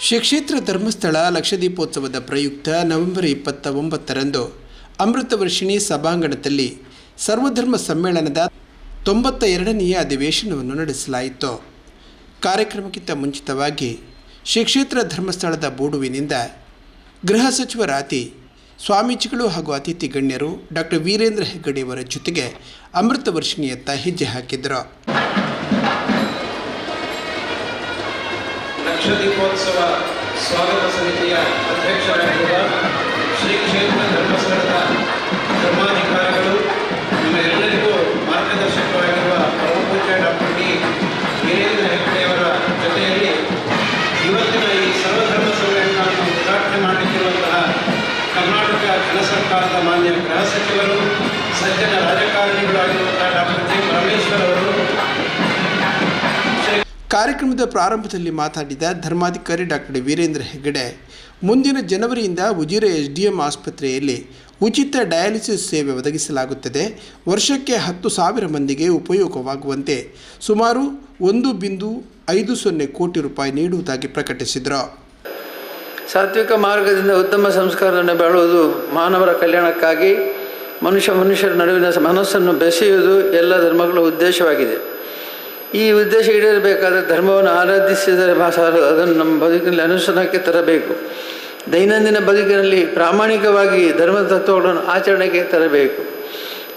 ಶ್ರೀ ಕ್ಷೇತ್ರ ಧರ್ಮಸ್ಥಳ ಲಕ್ಷದೀಪೋತ್ಸವದ ಪ್ರಯುಕ್ತ ನವೆಂಬರ್ ಇಪ್ಪತ್ತ ಒಂಬತ್ತರಂದು ಅಮೃತವರ್ಷಿಣಿ ಸಭಾಂಗಣದಲ್ಲಿ ಸರ್ವಧರ್ಮ ಸಮ್ಮೇಳನದ ತೊಂಬತ್ತ ಎರಡನೆಯ ಅಧಿವೇಶನವನ್ನು ನಡೆಸಲಾಯಿತು. ಕಾರ್ಯಕ್ರಮಕ್ಕಿಂತ ಮುಂಚಿತವಾಗಿ ಶ್ರೀ ಕ್ಷೇತ್ರ ಧರ್ಮಸ್ಥಳದ ಬೋಡುವಿನಿಂದ ಗೃಹ ಸಚಿವರಾತಿ ಸ್ವಾಮೀಜಿಗಳು ಹಾಗೂ ಅತಿಥಿ ಗಣ್ಯರು ಡಾಕ್ಟರ್ ವೀರೇಂದ್ರ ಹೆಗ್ಗಡೆಯವರ ಜೊತೆಗೆ ಅಮೃತವರ್ಷಿಣಿಯತ್ತ ಹೆಜ್ಜೆ ಹಾಕಿದರು. ಲಕ್ಷದೀಪೋತ್ಸವ ಸ್ವಾಗತ ಸಮಿತಿಯ ಅಧ್ಯಕ್ಷರಾಗಿರುವ ಶ್ರೀ ಕ್ಷೇತ್ರ ಧರ್ಮಸ್ಥಳದ ಧರ್ಮಾಧಿಕಾರಿಗಳು, ನಮ್ಮ ಎಲ್ಲರಿಗೂ ಮಾರ್ಗದರ್ಶಕವಾಗಿರುವ ಪರಮಪೂಜ್ಯ ಡಾಕ್ಟರ್ ಡಿ. ವೀರೇಂದ್ರ ಹೆಗ್ಡೆಯವರ ಜೊತೆಯಲ್ಲಿ ಇವತ್ತಿನ ಈ ಸರ್ವಧರ್ಮ ಸಮ್ಮೇಳನವನ್ನು ಉದ್ಘಾಟನೆ ಮಾಡಲಿಕ್ಕಿರುವಂತಹ ಕರ್ನಾಟಕ ಜನ ಸರ್ಕಾರದ ಮಾನ್ಯ ಗೃಹ ಸಚಿವರು, ಸಜ್ಜನ ರಾಜಕಾರಣಿಗಳಾಗಿರುವಂತಹ ಡಾಕ್ಟರ್ ಜಿ. ಪರಮೇಶ್ವರ್ ಅವರು ಕಾರ್ಯಕ್ರಮದ ಪ್ರಾರಂಭದಲ್ಲಿ ಮಾತಾಡಿದ ಧರ್ಮಾಧಿಕಾರಿ ಡಾಕ್ಟರ್ ವೀರೇಂದ್ರ ಹೆಗ್ಗಡೆ, ಮುಂದಿನ ಜನವರಿಯಿಂದ ಉಜಿರೆ ಎಸ್ ಡಿ ಎಂ ಆಸ್ಪತ್ರೆಯಲ್ಲಿ ಉಚಿತ ಡಯಾಲಿಸಿಸ್ ಸೇವೆ ಒದಗಿಸಲಾಗುತ್ತದೆ. ವರ್ಷಕ್ಕೆ ಹತ್ತು ಸಾವಿರ ಮಂದಿಗೆ ಉಪಯೋಗವಾಗುವಂತೆ ಸುಮಾರು ಒಂದು ಬಿಂದು ಐದು ಸೊನ್ನೆ ಕೋಟಿ ರೂಪಾಯಿ ನೀಡುವುದಾಗಿ ಪ್ರಕಟಿಸಿದರು. ಸಾತ್ವಿಕ ಮಾರ್ಗದಿಂದ ಉತ್ತಮ ಸಂಸ್ಕಾರವನ್ನು ಬೆಳೆಯುವುದು ಮಾನವರ ಕಲ್ಯಾಣಕ್ಕಾಗಿ, ಮನುಷ್ಯ ಮನುಷ್ಯರ ನಡುವಿನ ಮನಸ್ಸನ್ನು ಬೆಸೆಯುವುದು ಎಲ್ಲ ಧರ್ಮಗಳ ಉದ್ದೇಶವಾಗಿದೆ. ಈ ಉದ್ದೇಶ ಈಡೇರಬೇಕಾದ್ರೆ ಧರ್ಮವನ್ನು ಆರಾಧಿಸಿದರೆ ಸಾರು ಅದನ್ನು ನಮ್ಮ ಬದುಕಿನಲ್ಲಿ ಅನುಷ್ಠಾನಕ್ಕೆ ತರಬೇಕು. ದೈನಂದಿನ ಬದುಕಿನಲ್ಲಿ ಪ್ರಾಮಾಣಿಕವಾಗಿ ಧರ್ಮದ ತತ್ವಗಳನ್ನು ಆಚರಣೆಗೆ ತರಬೇಕು.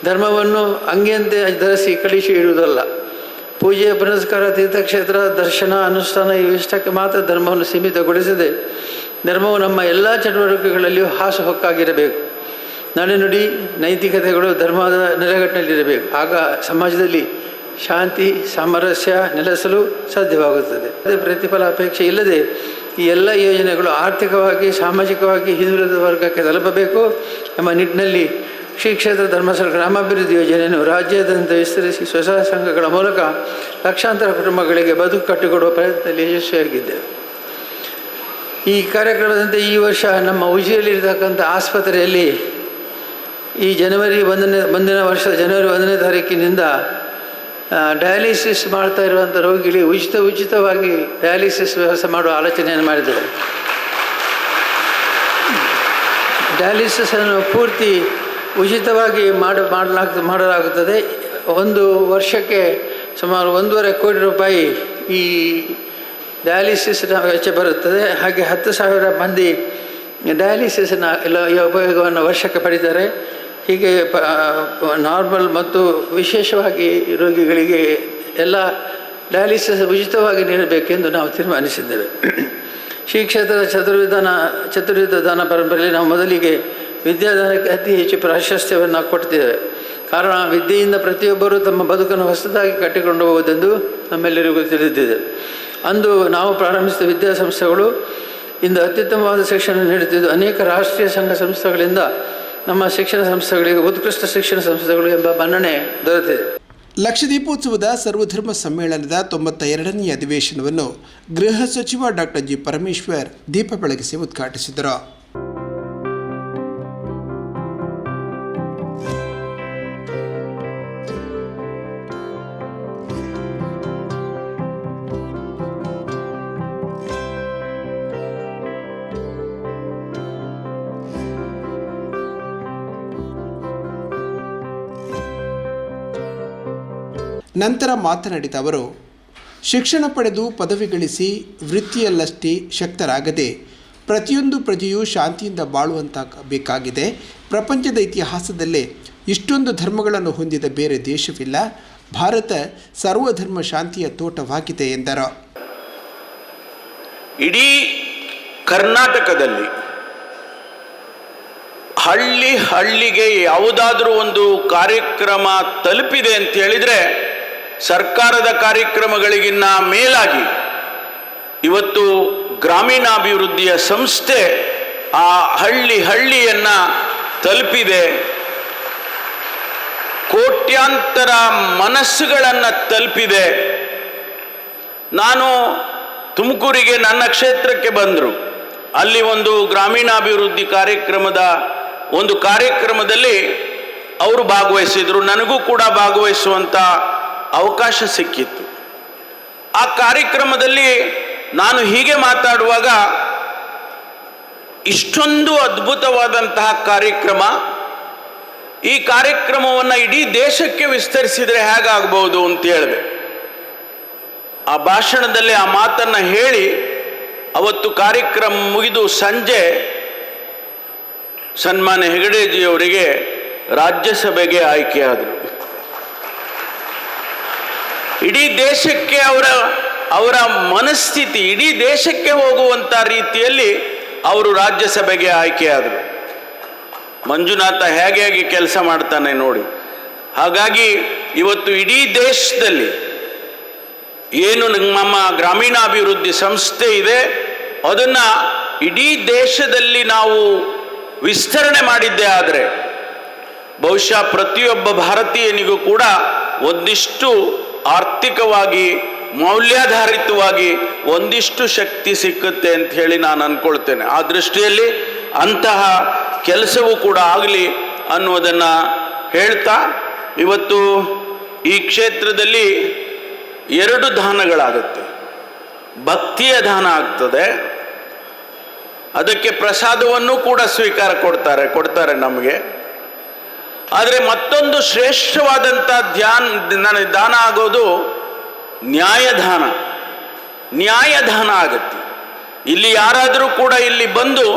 ಧರ್ಮವನ್ನು ಅಂಗೆಯಂತೆ ಧರಿಸಿ ಕಳಿಸಿ ಇಡುವುದಲ್ಲ. ಪೂಜೆ ಪುನಸ್ಕಾರ, ತೀರ್ಥಕ್ಷೇತ್ರ, ದರ್ಶನ, ಅನುಷ್ಠಾನ ಇವಿಷ್ಟಕ್ಕೆ ಮಾತ್ರ ಧರ್ಮವನ್ನು ಸೀಮಿತಗೊಳಿಸದೆ ಧರ್ಮವು ನಮ್ಮ ಎಲ್ಲ ಚಟುವಟಿಕೆಗಳಲ್ಲಿಯೂ ಹಾಸುಹೊಕ್ಕಾಗಿರಬೇಕು ನಡೆನುಡಿ ನೈತಿಕತೆಗಳು ಧರ್ಮದ ನೆಲೆಗಟ್ಟಿನಲ್ಲಿರಬೇಕು ಆಗ ಸಮಾಜದಲ್ಲಿ ಶಾಂತಿ, ಸಾಮರಸ್ಯ ನೆಲೆಸಲು ಸಾಧ್ಯವಾಗುತ್ತದೆ. ಅದೇ ಪ್ರತಿಫಲ ಅಪೇಕ್ಷೆ ಇಲ್ಲದೆ ಈ ಎಲ್ಲ ಯೋಜನೆಗಳು ಆರ್ಥಿಕವಾಗಿ, ಸಾಮಾಜಿಕವಾಗಿ ಹಿಂದುಳಿದ ವರ್ಗಕ್ಕೆ ತಲುಪಬೇಕು ಎಂಬ ನಿಟ್ಟಿನಲ್ಲಿ ಶ್ರೀ ಕ್ಷೇತ್ರ ಧರ್ಮಸ್ಥಳ ಗ್ರಾಮಾಭಿವೃದ್ಧಿ ಯೋಜನೆಯನ್ನು ರಾಜ್ಯಾದ್ಯಂತ ವಿಸ್ತರಿಸಿ ಸ್ವಸಹಾಯ ಸಂಘಗಳ ಮೂಲಕ ಲಕ್ಷಾಂತರ ಕುಟುಂಬಗಳಿಗೆ ಬದುಕು ಕಟ್ಟಿಕೊಡುವ ಪ್ರಯತ್ನದಲ್ಲಿ ಯಶಸ್ವಿಯಾಗಿದ್ದೇವೆ. ಈ ಕಾರ್ಯಕ್ರಮದಂತೆ ಈ ವರ್ಷ ನಮ್ಮ ಉಜಿಯಲ್ಲಿರ್ತಕ್ಕಂಥ ಆಸ್ಪತ್ರೆಯಲ್ಲಿ ಈ ಜನವರಿ ಒಂದನೇ, ಮುಂದಿನ ವರ್ಷದ ಜನವರಿ ಒಂದನೇ ತಾರೀಕಿನಿಂದ ಡಯಾಲಿಸಿಸ್ ಮಾಡ್ತಾ ಇರುವಂಥ ರೋಗಿಗಳಿಗೆ ಉಚಿತ, ಉಚಿತವಾಗಿ ಡಯಾಲಿಸಿಸ್ ವ್ಯವಸ್ಥೆ ಮಾಡುವ ಆಲೋಚನೆಯನ್ನು ಮಾಡಿದ್ದಾರೆ ಡಯಾಲಿಸಿಸನ್ನು ಪೂರ್ತಿ ಉಚಿತವಾಗಿ ಮಾಡ, ಮಾಡಲಾಗ, ಮಾಡಲಾಗುತ್ತದೆ. ಒಂದು ವರ್ಷಕ್ಕೆ ಸುಮಾರು ಒಂದೂವರೆ ಕೋಟಿ ರೂಪಾಯಿ ಈ ಡಯಾಲಿಸಿಸ್ನ ವೆಚ್ಚ ಬರುತ್ತದೆ. ಹಾಗೆ ಹತ್ತು ಸಾವಿರ ಮಂದಿ ಡಯಾಲಿಸಿಸ್ನ ಎಲ್ಲ ಉಪಯೋಗವನ್ನು ವರ್ಷಕ್ಕೆ ಪಡಿತಾರೆ. ಹೀಗೆ ಪ ನಾರ್ಮಲ್ ಮತ್ತು ವಿಶೇಷವಾಗಿ ರೋಗಿಗಳಿಗೆ ಎಲ್ಲ ಡಯಾಲಿಸಿಸ್ ಉಚಿತವಾಗಿ ನೀಡಬೇಕೆಂದು ನಾವು ತೀರ್ಮಾನಿಸಿದ್ದೇವೆ. ಶ್ರೀ ಕ್ಷೇತ್ರದ ಚತುರ್ವಿಧಾನ, ಚತುರ್ವಿಧ ದಾನ ಪರಂಪರೆಯಲ್ಲಿ ನಾವು ಮೊದಲಿಗೆ ವಿದ್ಯಾದಾನಕ್ಕೆ ಅತಿ ಹೆಚ್ಚು ಪ್ರಾಶಸ್ತ್ಯವನ್ನು ಕೊಡ್ತಿದ್ದೇವೆ ಕಾರಣ, ವಿದ್ಯೆಯಿಂದ ಪ್ರತಿಯೊಬ್ಬರೂ ತಮ್ಮ ಬದುಕನ್ನು ಹೊಸದಾಗಿ ಕಟ್ಟಿಕೊಂಡು ಹೋಗುವುದೆಂದು ನಮ್ಮೆಲ್ಲರಿಗೂ ತಿಳಿದಿದೆ. ಅಂದು ನಾವು ಪ್ರಾರಂಭಿಸಿದ ವಿದ್ಯಾಸಂಸ್ಥೆಗಳು ಇಂದು ಅತ್ಯುತ್ತಮವಾದ ಶಿಕ್ಷಣ ನೀಡುತ್ತಿದ್ದು ಅನೇಕ ರಾಷ್ಟ್ರೀಯ ಸಂಘ ಸಂಸ್ಥೆಗಳಿಂದ ನಮ್ಮ ಶಿಕ್ಷಣ ಸಂಸ್ಥೆಗಳಿಗೆ, ಉತ್ಕೃಷ್ಟ ಶಿಕ್ಷಣ ಸಂಸ್ಥೆಗಳು ಎಂಬ ಮನ್ನಣೆ ದೊರೆತಿದೆ. ಲಕ್ಷದೀಪೋತ್ಸವದ ಸರ್ವಧರ್ಮ ಸಮ್ಮೇಳನದ ತೊಂಬತ್ತ ಎರಡನೆಯ ಅಧಿವೇಶನವನ್ನು ಗೃಹ ಸಚಿವ ಡಾಕ್ಟರ್ ಜಿ ಪರಮೇಶ್ವರ್ ದೀಪ ಬೆಳಗಿಸಿ ಉದ್ಘಾಟಿಸಿದರು. ನಂತರ ಮಾತನಾಡಿದ ಅವರು, ಶಿಕ್ಷಣ ಪಡೆದು ಪದವಿ ಗಳಿಸಿ ವೃತ್ತಿಯಲ್ಲಷ್ಟೇ ಶಕ್ತರಾಗದೆ ಪ್ರತಿಯೊಂದು ಪ್ರಜೆಯೂ ಶಾಂತಿಯಿಂದ ಬಾಳುವಂತಾಗಬೇಕಾಗಿದೆ. ಪ್ರಪಂಚದ ಇತಿಹಾಸದಲ್ಲೇ ಇಷ್ಟೊಂದು ಧರ್ಮಗಳನ್ನು ಹೊಂದಿದ ಬೇರೆ ದೇಶವಿಲ್ಲ. ಭಾರತ ಸರ್ವಧರ್ಮ ಶಾಂತಿಯ ತೋಟವಾಗಿದೆ ಎಂದರು. ಇಡೀ ಕರ್ನಾಟಕದಲ್ಲಿ ಹಳ್ಳಿ ಹಳ್ಳಿಗೆ ಯಾವುದಾದ್ರೂ ಒಂದು ಕಾರ್ಯಕ್ರಮ ತಲುಪಿದೆ ಅಂತ ಹೇಳಿದರೆ ಸರ್ಕಾರದ ಕಾರ್ಯಕ್ರಮಗಳಿಗಿನ್ನ ಮೇಲಾಗಿ ಇವತ್ತು ಗ್ರಾಮೀಣಾಭಿವೃದ್ಧಿಯ ಸಂಸ್ಥೆ ಆ ಹಳ್ಳಿ ಹಳ್ಳಿಯನ್ನ ತಲುಪಿದೆ. ಕೋಟ್ಯಾಂತರ ಮನಸ್ಸುಗಳನ್ನು ತಲುಪಿದೆ. ನಾನು ತುಮಕೂರಿಗೆ ನನ್ನ ಕ್ಷೇತ್ರಕ್ಕೆ ಬಂದರು. ಅಲ್ಲಿ ಒಂದು ಗ್ರಾಮೀಣಾಭಿವೃದ್ಧಿ ಕಾರ್ಯಕ್ರಮದ ಒಂದು ಕಾರ್ಯಕ್ರಮದಲ್ಲಿ ಅವರು ಭಾಗವಹಿಸಿದರು. ನನಗೂ ಕೂಡ ಭಾಗವಹಿಸುವಂಥ ಅವಕಾಶ ಸಿಕ್ಕಿತ್ತು. ಆ ಕಾರ್ಯಕ್ರಮದಲ್ಲಿ ನಾನು ಹೀಗೆ ಮಾತಾಡುವಾಗ ಇಷ್ಟೊಂದು ಅದ್ಭುತವಾದಂತಹ ಕಾರ್ಯಕ್ರಮ, ಈ ಕಾರ್ಯಕ್ರಮವನ್ನು ಇಡೀ ದೇಶಕ್ಕೆ ವಿಸ್ತರಿಸಿದರೆ ಹೇಗಾಗಬಹುದು ಅಂತ ಹೇಳಿದೆ. ಆ ಭಾಷಣದಲ್ಲಿ ಆ ಮಾತನ್ನು ಹೇಳಿ ಅವತ್ತು ಕಾರ್ಯಕ್ರಮ ಮುಗಿದು ಸಂಜೆ ಸನ್ಮಾನ್ಯ ಹೆಗಡೆಜಿಯವರಿಗೆ ರಾಜ್ಯಸಭೆಗೆ ಆಯ್ಕೆಯಾದರು. ಇಡೀ ದೇಶಕ್ಕೆ ಅವರ ಅವರ ಮನಸ್ಥಿತಿ, ಇಡೀ ದೇಶಕ್ಕೆ ಹೋಗುವಂಥ ರೀತಿಯಲ್ಲಿ ಅವರು ರಾಜ್ಯಸಭೆಗೆ ಆಯ್ಕೆಯಾದರು. ಮಂಜುನಾಥ ಹೇಗೆ ಹೇಗೆ ಕೆಲಸ ಮಾಡ್ತಾನೆ ನೋಡಿ. ಹಾಗಾಗಿ ಇವತ್ತು ಇಡೀ ದೇಶದಲ್ಲಿ ಏನು ನಮ್ಮ ಗ್ರಾಮೀಣಾಭಿವೃದ್ಧಿ ಸಂಸ್ಥೆ ಇದೆ, ಅದನ್ನು ಇಡೀ ದೇಶದಲ್ಲಿ ನಾವು ವಿಸ್ತರಣೆ ಮಾಡಿದ್ದೇ ಆದರೆ ಬಹುಶಃ ಪ್ರತಿಯೊಬ್ಬ ಭಾರತೀಯನಿಗೂ ಕೂಡ ಒಂದಿಷ್ಟು ಆರ್ಥಿಕವಾಗಿ, ಮೌಲ್ಯಾಧಾರಿತವಾಗಿ ಒಂದಿಷ್ಟು ಶಕ್ತಿ ಸಿಕ್ಕುತ್ತೆ ಅಂತ ಹೇಳಿ ನಾನು ಅಂದ್ಕೊಳ್ತೇನೆ ಆ ದೃಷ್ಟಿಯಲ್ಲಿ ಅಂತಹ ಕೆಲಸವೂ ಕೂಡ ಆಗಲಿ ಅನ್ನೋದನ್ನು ಹೇಳ್ತಾ, ಇವತ್ತು ಈ ಕ್ಷೇತ್ರದಲ್ಲಿ ಎರಡು ದಾನಗಳಾಗುತ್ತೆ. ಭಕ್ತಿಯ ದಾನ ಆಗ್ತದೆ. ಅದಕ್ಕೆ ಪ್ರಸಾದವನ್ನು ಕೂಡ ಸ್ವೀಕಾರ ಕೊಡ್ತಾರೆ ಕೊಡ್ತಾರೆ ನಮಗೆ. ಆದರೆ ಮತ್ತೊಂದು ಶ್ರೇಷ್ಠವಾದಂಥ ಧ್ಯಾನ ನನಗೆ ದಾನ ಆಗೋದು ನ್ಯಾಯದಾನ. ನ್ಯಾಯದಾನ ಆಗುತ್ತೆ. ಇಲ್ಲಿ ಯಾರಾದರೂ ಕೂಡ ಇಲ್ಲಿ ಬಂದು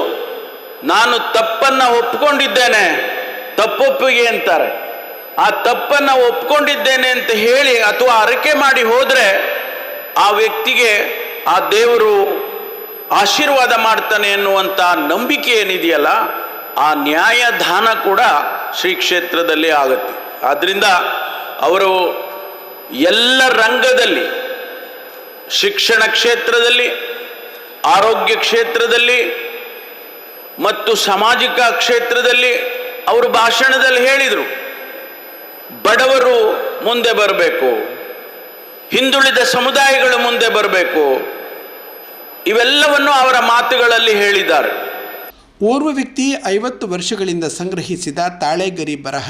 ನಾನು ತಪ್ಪನ್ನು ಒಪ್ಕೊಂಡಿದ್ದೇನೆ, ತಪ್ಪೊಪ್ಪಿಗೆ ಅಂತಾರೆ. ಆ ತಪ್ಪನ್ನು ಒಪ್ಕೊಂಡಿದ್ದೇನೆ ಅಂತ ಹೇಳಿ ಅಥವಾ ಅರಕೆ ಮಾಡಿ ಹೋದರೆ ಆ ವ್ಯಕ್ತಿಗೆ ಆ ದೇವರು ಆಶೀರ್ವಾದ ಮಾಡ್ತಾನೆ ಎನ್ನುವಂಥ ನಂಬಿಕೆ ಏನಿದೆಯಲ್ಲ, ಆ ನ್ಯಾಯದಾನ ಕೂಡ ಶ್ರೀ ಕ್ಷೇತ್ರದಲ್ಲಿ ಆಗುತ್ತೆ. ಆದ್ದರಿಂದ ಅವರು ಎಲ್ಲ ರಂಗದಲ್ಲಿ, ಶಿಕ್ಷಣ ಕ್ಷೇತ್ರದಲ್ಲಿ, ಆರೋಗ್ಯ ಕ್ಷೇತ್ರದಲ್ಲಿ ಮತ್ತು ಸಾಮಾಜಿಕ ಕ್ಷೇತ್ರದಲ್ಲಿ ಅವರು ಭಾಷಣದಲ್ಲಿ ಹೇಳಿದರು, ಬಡವರು ಮುಂದೆ ಬರಬೇಕು, ಹಿಂದುಳಿದ ಸಮುದಾಯಗಳು ಮುಂದೆ ಬರಬೇಕು, ಇವೆಲ್ಲವನ್ನು ಅವರ ಮಾತುಗಳಲ್ಲಿ ಹೇಳಿದ್ದಾರೆ. ಓರ್ವ ವ್ಯಕ್ತಿ ಐವತ್ತು ವರ್ಷಗಳಿಂದ ಸಂಗ್ರಹಿಸಿದ ತಾಳೆಗರಿ ಬರಹ,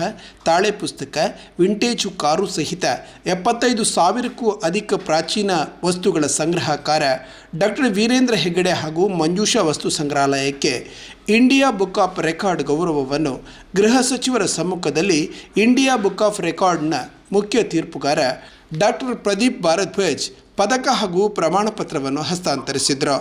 ತಾಳೆ ಪುಸ್ತಕ, ವಿಂಟೇಜು ಕಾರು ಸಹಿತ ಎಪ್ಪತ್ತೈದು ಸಾವಿರಕ್ಕೂ ಅಧಿಕ ಪ್ರಾಚೀನ ವಸ್ತುಗಳ ಸಂಗ್ರಹಕಾರ ಡಾಕ್ಟರ್ ವೀರೇಂದ್ರ ಹೆಗ್ಗಡೆ ಹಾಗೂ ಮಂಜೂಷಾ ವಸ್ತು ಸಂಗ್ರಹಾಲಯಕ್ಕೆ ಇಂಡಿಯಾ ಬುಕ್ ಆಫ್ ರೆಕಾರ್ಡ್ ಗೌರವವನ್ನು ಗೃಹ ಸಚಿವರ ಸಮ್ಮುಖದಲ್ಲಿ ಇಂಡಿಯಾ ಬುಕ್ ಆಫ್ ರೆಕಾರ್ಡ್ನ ಮುಖ್ಯ ತೀರ್ಪುಗಾರ ಡಾಕ್ಟರ್ ಪ್ರದೀಪ್ ಭಾರದ್ವಾಜ್ ಪದಕ ಹಾಗೂ ಪ್ರಮಾಣ ಪತ್ರವನ್ನು ಹಸ್ತಾಂತರಿಸಿದರು.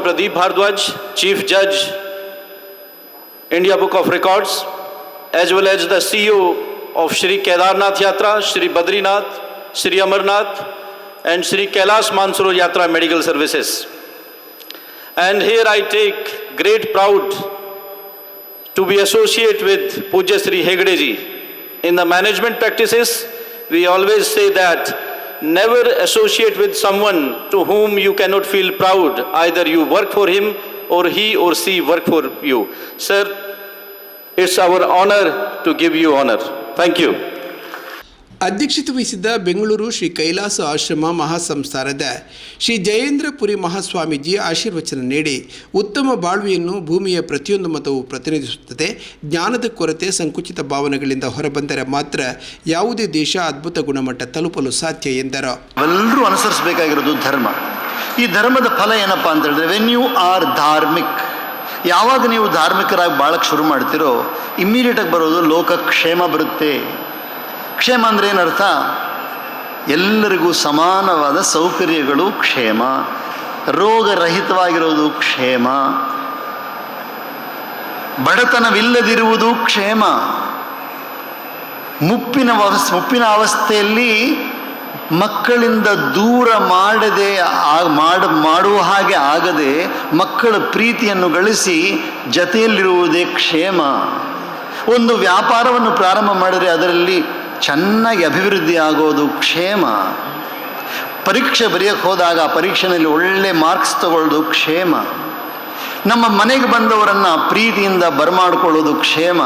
Dr. Pradeep Bhardwaj, Chief Judge, India Book of Records, as well as the CEO of Shri Kedarnath Yatra, Shri Badrinath, Shri Amarnath, and Shri Kailash Mansuro Yatra Medical Services. And here I take great proud to be associate with Pujya Sri Hegde ji. In the management practices, we always say that never associate with someone to whom you cannot feel proud. Either you work for him or he or she work for you. Sir, it's our honor to give you honor. Thank you. ಅಧ್ಯಕ್ಷತೆ ವಹಿಸಿದ್ದ ಬೆಂಗಳೂರು ಶ್ರೀ ಕೈಲಾಸ ಆಶ್ರಮ ಮಹಾಸಂಸ್ಥಾನದ ಶ್ರೀ ಜಯೇಂದ್ರಪುರಿ ಮಹಾಸ್ವಾಮೀಜಿ ಆಶೀರ್ವಚನ ನೀಡಿ ಉತ್ತಮ ಬಾಳ್ವೆಯನ್ನು ಭೂಮಿಯ ಪ್ರತಿಯೊಂದು ಮತವು ಪ್ರತಿನಿಧಿಸುತ್ತದೆ. ಜ್ಞಾನದ ಕೊರತೆ, ಸಂಕುಚಿತ ಭಾವನೆಗಳಿಂದ ಹೊರಬಂದರೆ ಮಾತ್ರ ಯಾವುದೇ ದೇಶ ಅದ್ಭುತ ಗುಣಮಟ್ಟ ತಲುಪಲು ಸಾಧ್ಯ ಎಂದರು. ಎಲ್ಲರೂ ಅನುಸರಿಸಬೇಕಾಗಿರೋದು ಧರ್ಮ. ಈ ಧರ್ಮದ ಫಲ ಏನಪ್ಪ ಅಂತ ಹೇಳಿದ್ರೆ ವೆನ್ ಯು ಆರ್ ಧಾರ್ಮಿಕ್, ಯಾವಾಗ ನೀವು ಧಾರ್ಮಿಕರಾಗಿ ಬಾಳಕ್ಕೆ ಶುರು ಮಾಡ್ತೀರೋ ಇಮ್ಮಿಡಿಯೇಟಾಗಿ ಬರೋದು ಲೋಕ ಕ್ಷೇಮ ಬರುತ್ತೆ. ಕ್ಷೇಮ ಅಂದ್ರೆ ಏನರ್ಥ? ಎಲ್ಲರಿಗೂ ಸಮಾನವಾದ ಸೌಕರ್ಯಗಳು ಕ್ಷೇಮ. ರೋಗರಹಿತವಾಗಿರೋದು ಕ್ಷೇಮ. ಬಡತನವಿಲ್ಲದಿರುವುದು ಕ್ಷೇಮ. ಮುಪ್ಪಿನ ಮುಪ್ಪಿನ ಅವಸ್ಥೆಯಲ್ಲಿ ಮಕ್ಕಳಿಂದ ದೂರ ಮಾಡದೆ ಮಾಡ, ಮಾಡುವ ಹಾಗೆ ಆಗದೆ ಮಕ್ಕಳ ಪ್ರೀತಿಯನ್ನು ಗಳಿಸಿ ಜತೆಯಲ್ಲಿರುವುದೇ ಕ್ಷೇಮ. ಒಂದು ವ್ಯಾಪಾರವನ್ನು ಪ್ರಾರಂಭ ಮಾಡಿದರೆ ಅದರಲ್ಲಿ ಚೆನ್ನಾಗಿ ಅಭಿವೃದ್ಧಿ ಆಗೋದು ಕ್ಷೇಮ. ಪರೀಕ್ಷೆ ಬರೆಯೋಕ್ಕೆ ಹೋದಾಗ ಪರೀಕ್ಷೆಯಲ್ಲಿ ಒಳ್ಳೆ ಮಾರ್ಕ್ಸ್ ತಗೊಳ್ಳೋದು ಕ್ಷೇಮ. ನಮ್ಮ ಮನೆಗೆ ಬಂದವರನ್ನು ಪ್ರೀತಿಯಿಂದ ಬರಮಾಡ್ಕೊಳ್ಳೋದು ಕ್ಷೇಮ.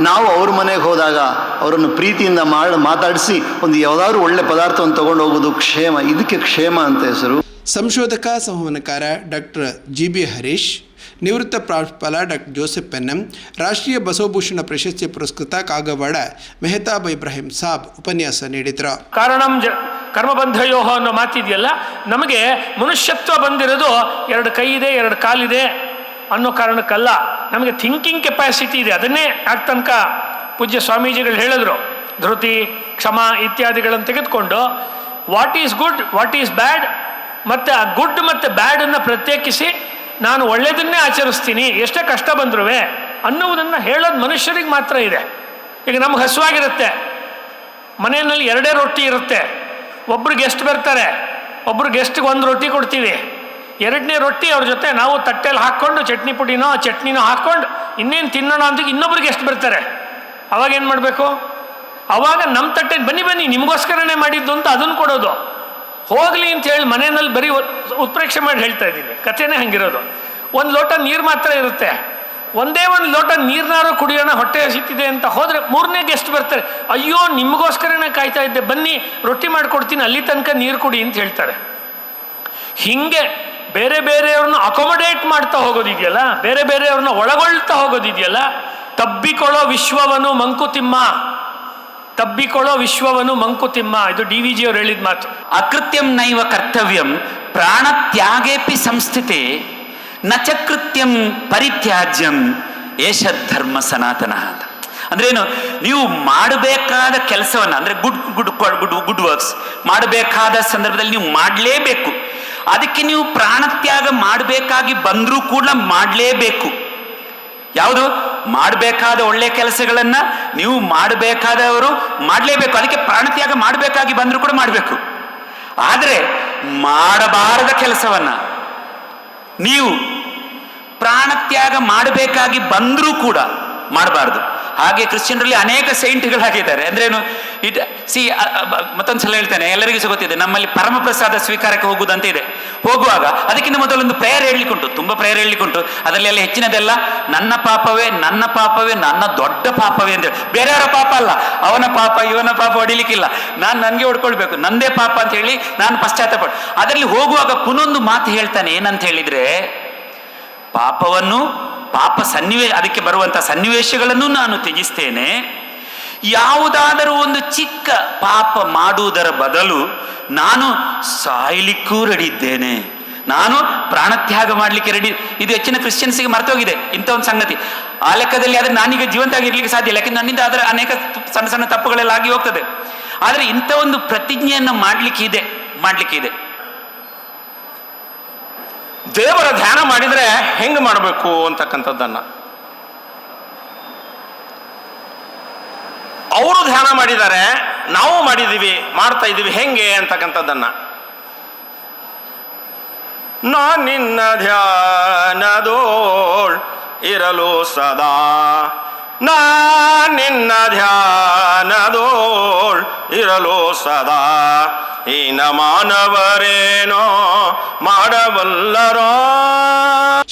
ನಾವು ಅವ್ರ ಮನೆಗೆ ಹೋದಾಗ ಅವರನ್ನು ಪ್ರೀತಿಯಿಂದ ಮಾಡಿ, ಮಾತಾಡಿಸಿ ಒಂದು ಯಾವುದಾದ್ರು ಒಳ್ಳೆ ಪದಾರ್ಥವನ್ನು ತಗೊಂಡು ಹೋಗೋದು ಕ್ಷೇಮ. ಇದಕ್ಕೆ ಕ್ಷೇಮ ಅಂತ ಹೆಸರು. ಸಂಶೋಧಕ ಸಂವಹನಕಾರ ಡಾಕ್ಟರ್ ಜಿ ಬಿ ಹರೀಶ್ ನಿವೃತ್ತ ಪ್ರಾಂಶುಪಾಲ ಡಾಕ್ಟರ್ ಜೋಸೆಫ್ ಪೆನ್ನಂ ರಾಷ್ಟ್ರೀಯ ಬಸವಭೂಷಣ ಪ್ರಶಸ್ತಿ ಪುರಸ್ಕೃತ ಕಾಗವಾಡ ಮೆಹತಾಬ್ ಇಬ್ರಾಹಿಂ ಸಾಬ್ ಉಪನ್ಯಾಸ ನೀಡಿದರು. ಕಾರಣಂ ಜ ಕರ್ಮಬಂಧಯೋ ಅನ್ನೋ ಮಾತಿದೆಯಲ್ಲ, ನಮಗೆ ಮನುಷ್ಯತ್ವ ಬಂದಿರೋದು ಎರಡು ಕೈ ಇದೆ, ಎರಡು ಕಾಲಿದೆ ಅನ್ನೋ ಕಾರಣಕ್ಕಲ್ಲ, ನಮಗೆ ಥಿಂಕಿಂಗ್ ಕೆಪಾಸಿಟಿ ಇದೆ. ಅದನ್ನೇ ಆಗ ತನಕ ಪೂಜ್ಯ ಸ್ವಾಮೀಜಿಗಳು ಹೇಳಿದ್ರು. ಧೃತಿ, ಕ್ಷಮ ಇತ್ಯಾದಿಗಳನ್ನು ತೆಗೆದುಕೊಂಡು what is good what is bad ಮತ್ತು ಆ ಗುಡ್ ಮತ್ತು ಬ್ಯಾಡನ್ನು ಪ್ರತ್ಯೇಕಿಸಿ ನಾನು ಒಳ್ಳೆಯದನ್ನೇ ಆಚರಿಸ್ತೀನಿ, ಎಷ್ಟೇ ಕಷ್ಟ ಬಂದ್ರೂ ಅನ್ನುವುದನ್ನು ಹೇಳೋದು ಮನುಷ್ಯರಿಗೆ ಮಾತ್ರ ಇದೆ. ಈಗ ನಮ್ಗೆ ಹಸುವಾಗಿರುತ್ತೆ. ಮನೆಯಲ್ಲಿ ಎರಡೇ ರೊಟ್ಟಿ ಇರುತ್ತೆ. ಒಬ್ಬರು ಗೆಸ್ಟ್ ಬರ್ತಾರೆ ಒಬ್ಬರು ಗೆಸ್ಟ್ಗೆ ಒಂದು ರೊಟ್ಟಿ ಕೊಡ್ತೀವಿ. ಎರಡನೇ ರೊಟ್ಟಿ ಅವ್ರ ಜೊತೆ ನಾವು ತಟ್ಟೆಯಲ್ಲಿ ಹಾಕ್ಕೊಂಡು, ಚಟ್ನಿ ಪುಡಿನೋ, ಚಟ್ನಿನೋ ಹಾಕ್ಕೊಂಡು ಇನ್ನೇನು ತಿನ್ನೋಣ ಅಂತ ಇನ್ನೊಬ್ರು ಗೆಸ್ಟ್ ಬರ್ತಾರೆ. ಅವಾಗ ಏನು ಮಾಡಬೇಕು? ಅವಾಗ ನಮ್ಮ ತಟ್ಟೆ ಬನ್ನಿ ಬನ್ನಿ, ನಿಮಗೋಸ್ಕರನೇ ಮಾಡಿದ್ದು ಅಂತ ಅದನ್ನು ಕೊಡೋದು. ಹೋಗಲಿ ಅಂತ ಹೇಳಿ ಮನೆಯಲ್ಲಿ ಬರೀ ಉತ್- ಉತ್ಪ್ರೇಕ್ಷೆ ಮಾಡಿ ಹೇಳ್ತಾ ಇದ್ದೀನಿ. ಕಥೆನೇ ಹಂಗಿರೋದು. ಒಂದು ಲೋಟ ನೀರು ಮಾತ್ರ ಇರುತ್ತೆ. ಒಂದೇ ಒಂದು ಲೋಟ ನೀರ್ನಾರು ಕುಡಿಯೋಣ, ಹೊಟ್ಟೆ ಹಸಿತಿದೆ ಅಂತ ಹೋದರೆ ಮೂರನೇ ಗೆಸ್ಟ್ ಬರ್ತಾರೆ. ಅಯ್ಯೋ, ನಿಮಗೋಸ್ಕರನೇ ಕಾಯ್ತಾ ಇದ್ದೆ. ಬನ್ನಿ, ರೊಟ್ಟಿ ಮಾಡಿಕೊಡ್ತೀನಿ, ಅಲ್ಲಿ ತನಕ ನೀರು ಕುಡಿ ಅಂತ ಹೇಳ್ತಾರೆ. ಹಿಂಗೆ ಬೇರೆ ಬೇರೆಯವ್ರನ್ನ ಅಕೊಮೊಡೇಟ್ ಮಾಡ್ತಾ ಹೋಗೋದಿದೆಯಲ್ಲ, ಬೇರೆ ಬೇರೆಯವ್ರನ್ನ ಒಳಗೊಳ್ತಾ ಹೋಗೋದಿದೆಯಲ್ಲ, ತಬ್ಬಿಕೊಳ್ಳೋ ವಿಶ್ವವನು ಮಂಕುತಿಮ್ಮ. ತಬ್ಬಿಕೊಳ್ಳೋ ವಿಶ್ವವನ್ನು ಮಂಕುತಿಮ್ಮ, ಇದು ಡಿ ವಿ ಜಿ ಅವ್ರು ಹೇಳಿದ ಮಾತು. ಅಕೃತ್ಯಂ ನೈವ ಕರ್ತವ್ಯಂ, ಪ್ರಾಣ ತ್ಯಾಗೇಪಿ ನ ನಚಕೃತ್ಯಂ ಪರಿತ್ಯಾಜ್ಯಂ, ಏಷ ಧರ್ಮ ಸನಾತನ ಅಂತ. ಅಂದ್ರೇನು, ನೀವು ಮಾಡಬೇಕಾದ ಕೆಲಸವನ್ನು, ಅಂದ್ರೆ good good good good works, ಮಾಡಬೇಕಾದ ಸಂದರ್ಭದಲ್ಲಿ ನೀವು ಮಾಡಲೇಬೇಕು. ಅದಕ್ಕೆ ನೀವು ಪ್ರಾಣತ್ಯಾಗ ಮಾಡಬೇಕಾಗಿ ಬಂದರೂ ಕೂಡ ಮಾಡಲೇಬೇಕು. ಯಾವುದು? ಮಾಡಬೇಕಾದ ಒಳ್ಳೆ ಕೆಲಸಗಳನ್ನ ನೀವು ಮಾಡಬೇಕಾದವರು ಮಾಡಲೇಬೇಕು. ಅದಕ್ಕೆ ಪ್ರಾಣತ್ಯಾಗ ಮಾಡಬೇಕಾಗಿ ಬಂದರೂ ಕೂಡ ಮಾಡಬೇಕು. ಆದರೆ ಮಾಡಬಾರದ ಕೆಲಸವನ್ನ ನೀವು ಪ್ರಾಣತ್ಯಾಗ ಮಾಡಬೇಕಾಗಿ ಬಂದರೂ ಕೂಡ ಮಾಡಬಾರದು. ಹಾಗೆ ಕ್ರಿಶ್ಚಿಯನ್ರಲ್ಲಿ ಅನೇಕ ಸೈಂಟ್ಗಳಾಗಿದ್ದಾರೆ ಅಂದ್ರೇನು ಇಟ್ ಸಿ ಮತ್ತೊಂದು ಸಲ ಹೇಳ್ತೇನೆ, ಎಲ್ಲರಿಗೂ ಸಹ ಗೊತ್ತಿದೆ, ನಮ್ಮಲ್ಲಿ ಪರಮಪ್ರಸಾದ ಸ್ವೀಕಾರಕ್ಕೆ ಹೋಗುವುದಂತ ಇದೆ. ಹೋಗುವಾಗ ಅದಕ್ಕಿಂತ ಮೊದಲೊಂದು ಪ್ರೇಯರ್ ಹೇಳಲಿಕ್ಕುಂಟು ತುಂಬ ಪ್ರೇಯರ್ ಹೇಳಲಿಕ್ಕುಂಟು ಅದರಲ್ಲಿ ಎಲ್ಲ ಹೆಚ್ಚಿನದೆಲ್ಲ, ನನ್ನ ಪಾಪವೇ ನನ್ನ ಪಾಪವೇ, ನನ್ನ ದೊಡ್ಡ ಪಾಪವೇ ಅಂತ ಹೇಳಿ. ಬೇರೆಯವರ ಪಾಪ ಅಲ್ಲ, ಅವನ ಪಾಪ, ಇವನ ಪಾಪ ಹೊಡಿಲಿಕ್ಕಿಲ್ಲ. ನಾನು ನನಗೆ ಹೊಡ್ಕೊಳ್ಬೇಕು, ನಂದೇ ಪಾಪ ಅಂತ ಹೇಳಿ ನಾನು ಪಶ್ಚಾತ್ತಾಪ ಅದರಲ್ಲಿ ಹೋಗುವಾಗ ಪುನೊಂದು ಮಾತು ಹೇಳ್ತಾನೆ, ಏನಂತ ಹೇಳಿದ್ರೆ, ಪಾಪವನ್ನು, ಪಾಪ ಸನ್ನಿವೇಶ ಅದಕ್ಕೆ ಬರುವಂಥ ಸನ್ನಿವೇಶಗಳನ್ನು ನಾನು ತ್ಯಜಿಸ್ತೇನೆ. ಯಾವುದಾದರೂ ಒಂದು ಚಿಕ್ಕ ಪಾಪ ಮಾಡುವುದರ ಬದಲು ನಾನು ಸಾಯ್ಲಿಕ್ಕೂ ರೆಡಿ ಇದ್ದೇನೆ ನಾನು ಪ್ರಾಣತ್ಯಾಗ ಮಾಡಲಿಕ್ಕೆ ರೆಡಿ. ಇದು ಹೆಚ್ಚಿನ ಕ್ರಿಶ್ಚಿಯನ್ಸಿಗೆ ಮರ್ತೋಗಿದೆ. ಇಂಥ ಒಂದು ಸಂಗತಿ. ಆ ಲೆಕ್ಕದಲ್ಲಿ ಆದರೆ ನಾನೀಗ ಜೀವಂತಾಗಿ ಇರಲಿಕ್ಕೆ ಸಾಧ್ಯ ಇಲ್ಲ. ಯಾಕೆಂದ್ರೆ ನನ್ನಿಂದ ಆದರೆ ಅನೇಕ ಸಣ್ಣ ಸಣ್ಣ ತಪ್ಪುಗಳೆಲ್ಲ ಆಗಿ ಹೋಗ್ತದೆ. ಆದರೆ ಇಂಥ ಒಂದು ಪ್ರತಿಜ್ಞೆಯನ್ನು ಮಾಡಲಿಕ್ಕೆ ಇದೆ. ಮಾಡಲಿಕ್ಕೆ ಇದೆ. ದೇವರ ಧ್ಯಾನ ಮಾಡಿದರೆ ಹೆಂಗೆ ಮಾಡಬೇಕು ಅಂತಕ್ಕಂಥದ್ದನ್ನು. ಅವರು ಧ್ಯಾನ ಮಾಡಿದ್ದಾರೆ, ನಾವು ಮಾಡಿದ್ದೀವಿ, ಮಾಡ್ತಾ ಇದ್ದೀವಿ, ಹೆಂಗೆ ಅಂತಕ್ಕಂಥದ್ದನ್ನು. ನಾ ನಿನ್ನ ಧ್ಯಾನದೋಳ್ ಇರಲು ಸದಾ. ನಾ ನಿನ್ನ ಧ್ಯಾನದೋಳ್ ಇರಲು ಸದಾ. ಹೀನ ಮಾನವರೇನೋ ಮಾಡಬಲ್ಲರೋ?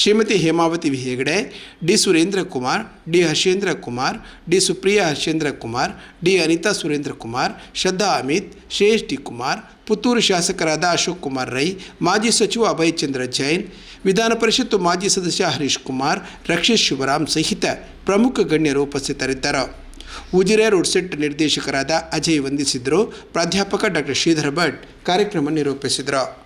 Shrimati Hemavathi Hegade D Surendra Kumar, D Harshendra Kumar, D Supriya Harshendra Kumar, D Anitha Surendra Kumar, Shraddha Amith, Shreyas D Kumar, Puttur ಶಾಸಕರಾದ ಅಶೋಕ್ ಕುಮಾರ್ ರೈ, ಮಾಜಿ ಸಚಿವ ಅಭಯ್ ಚಂದ್ರ ಜೈನ್, ವಿಧಾನ ಪರಿಷತ್ತು ಮಾಜಿ ಸದಸ್ಯ ಹರೀಶ್ ಕುಮಾರ್ ರಕ್ಷಿತ್ ಶಿವರಾಮ್ ಸಹಿತ ಪ್ರಮುಖ ಗಣ್ಯರು ಉಪಸ್ಥಿತರಿದ್ದರು. ಉಜಿರೆ ರೋಡ್ಸೆಟ್ ನಿರ್ದೇಶಕರಾದ ಅಜಯ್ ವಂದಿಸಿದರು. ಪ್ರಾಧ್ಯಾಪಕ ಡಾಕ್ಟರ್ ಶ್ರೀಧರ್ ಭಟ್ ಕಾರ್ಯಕ್ರಮ ನಿರೂಪಿಸಿದರು.